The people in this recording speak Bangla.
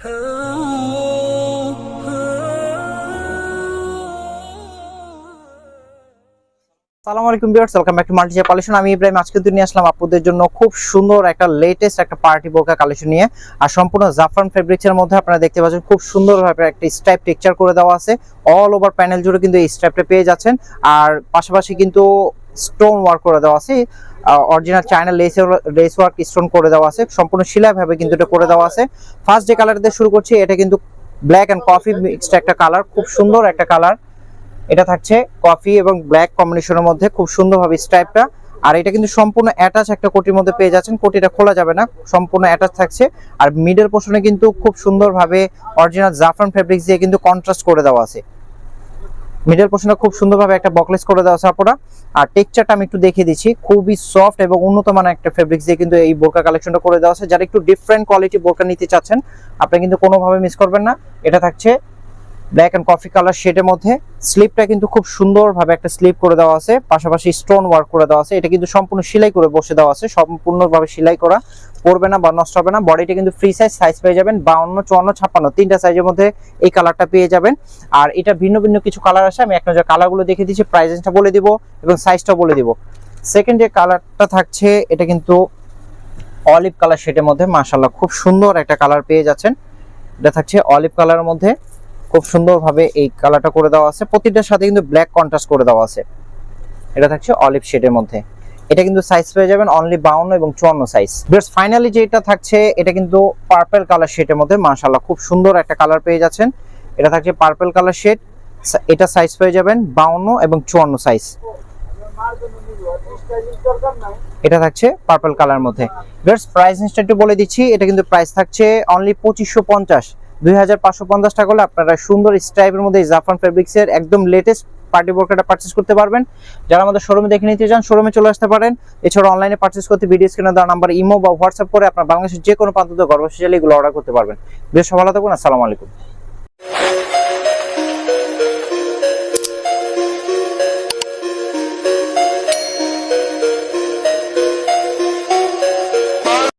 সালাম আলাইকুম ভিউয়ার্স, ওয়েলকাম ব্যাক টু মাল্টিজে কালেকশন আমি ইব্রাহিম, আজকে নিয়ে আসলাম আপনাদের জন্য খুব সুন্দর একটা লেটেস্ট একটা পার্টি বোরকা কালেকশন নিয়ে। আর সম্পূর্ণ জাফরান ফেব্রিক্স এর মধ্যে আপনারা দেখতে পাচ্ছেন, খুব সুন্দরভাবে একটা স্ট্রাইপ টেক্সচার করে দেওয়া আছে। অল ওভার প্যানেল জুড়ে কিন্তু এই স্ট্রাইপটা পেয়ে যাচ্ছেন। আর পাশাপাশি কিন্তু স্টোন ওয়ার্ক করে দেওয়া আছে। Original China lace lace work stone করে দেওয়া আছে। সম্পূর্ণ শিলা ভাবে কিন্তু এটা করে দেওয়া আছে। ফার্স্ট যে কালার দিয়ে শুরু করছি, এটা কিন্তু ব্ল্যাক এন্ড কফি মিক্সড একটা কালার খুব সুন্দর একটা কালার এটা থাকছে কফি এবং ব্ল্যাক কম্বিনেশনের মধ্যে, খুব সুন্দরভাবে স্ট্রাইপটা আর এটা কিন্তু সম্পূর্ণ অ্যাটাচ একটা কোটির মধ্যে পেয়ে যাচ্ছেন। কোটিটা খোলা যাবে না, সম্পূর্ণ অ্যাটাচ থাকছে। আর মিডল পোর্শনে কিন্তু খুব সুন্দরভাবে অরিজিনাল জাফরান ফেব্রিক্স দিয়ে কিন্তু কন্ট্রাস্ট করে দেওয়া আছে। মিডল পোর্শনে খুব সুন্দরভাবে একটা বকলেস করে দেওয়া আছে আপনারা আর টেক্সচারটা আমি একটু দেখিয়ে দিচ্ছি। খুবই সফট এবং উন্নত মানের একটা ফেব্রিক্স দিয়ে কিন্তু এই বোরকা কালেকশনটা করে দেওয়া আছে। যারা একটু ডিফারেন্ট কোয়ালিটি বোরকা নিতে চাচ্ছেন, আপনি কিন্তু কোনোভাবে মিস করবেন না। এটা থাকছে ব্ল্যাক এন্ড কফি কালার শেডের মধ্যে। স্লিপটা কিন্তু খুব সুন্দরভাবে একটা স্লিপ করে দেওয়া আছে। পাশাপাশি স্টোন ওয়ার্ক করে দেওয়া আছে। এটা কিন্তু সম্পূর্ণ সেলাই করে বসে দেওয়া আছে। সম্পূর্ণভাবে সেলাই করা। পড়বে না বা নষ্ট হবে না। বডিটা কিন্তু ফ্রি সাইজ সাইজ পেয়ে যাবেন বাউন্ন, চুয়ান্ন, ছাপ্পান্ন, তিনটা সাইজের মধ্যে এই কালারটা পেয়ে যাবেন। আর এটা ভিন্ন ভিন্ন কিছু কালার আছে আমি এক নজর কালারগুলো দেখে দিচ্ছি প্রাইসটা বলে দিব এবং সাইজটা বলে দিব। সেকেন্ড যে কালারটা থাকছে, এটা কিন্তু অলিভ কালার শেডের মধ্যে মাশাল্লাহ খুব সুন্দর একটা কালার পেয়ে যাচ্ছেন। এটা থাকছে অলিভ কালারের মধ্যে, খুব সুন্দরভাবে এই কালারটা করে দেওয়া আছে। প্রতিটার সাথে কিন্তু ব্ল্যাক কন্ট্রাস্ট করে দেওয়া আছে। এটা থাকছে অলিভ শেডের মধ্যে। এটা কিন্তু সাইজ পেয়ে যাবেন অনলি বাউন্ন এবং চুয়ান্ন সাইজ বেশ ফাইনালি যেটা থাকছে, এটা কিন্তু পার্পেল কালার শেডের মধ্যে মাশাল্লাহ খুব সুন্দর একটা কালার পেয়ে যাচ্ছেন। এটা থাকছে পার্পল কালার শেড এটা সাইজ পেয়ে যাবেন বাউন্ন এবং চুয়ান্ন সাইজ এটা থাকছে পার্পল কালার মধ্যে। বেশ প্রাইস একটু বলে দিচ্ছি, এটা কিন্তু প্রাইস থাকছে অনলি পঁচিশশো পঞ্চাশ। দুই হাজার পাঁচশো পঞ্চাশ টাকা হলে আপনারা সুন্দর স্ট্রাইপের মধ্যে জাফরান ফেব্রিক্সের একদম লেটেস্ট পার্টি বোরকাটা পারচেস করতে পারবেন। যারা আমাদের শোরুমে দেখে নিতে চান শোরুমে চলে আসতে পারেন। এছাড়া অনলাইনে পারচেস করতে ভিডিও স্ক্রিনে দেওয়া নাম্বার ইমো বা হোয়াটসঅ্যাপ করে আপনার বাংলাদেশের যে কোনো প্রান্ত গর্ভশালী এগুলো অর্ডার করতে পারবেন। বেশ ভালো থাকুন, আসসালামু আলাইকুম।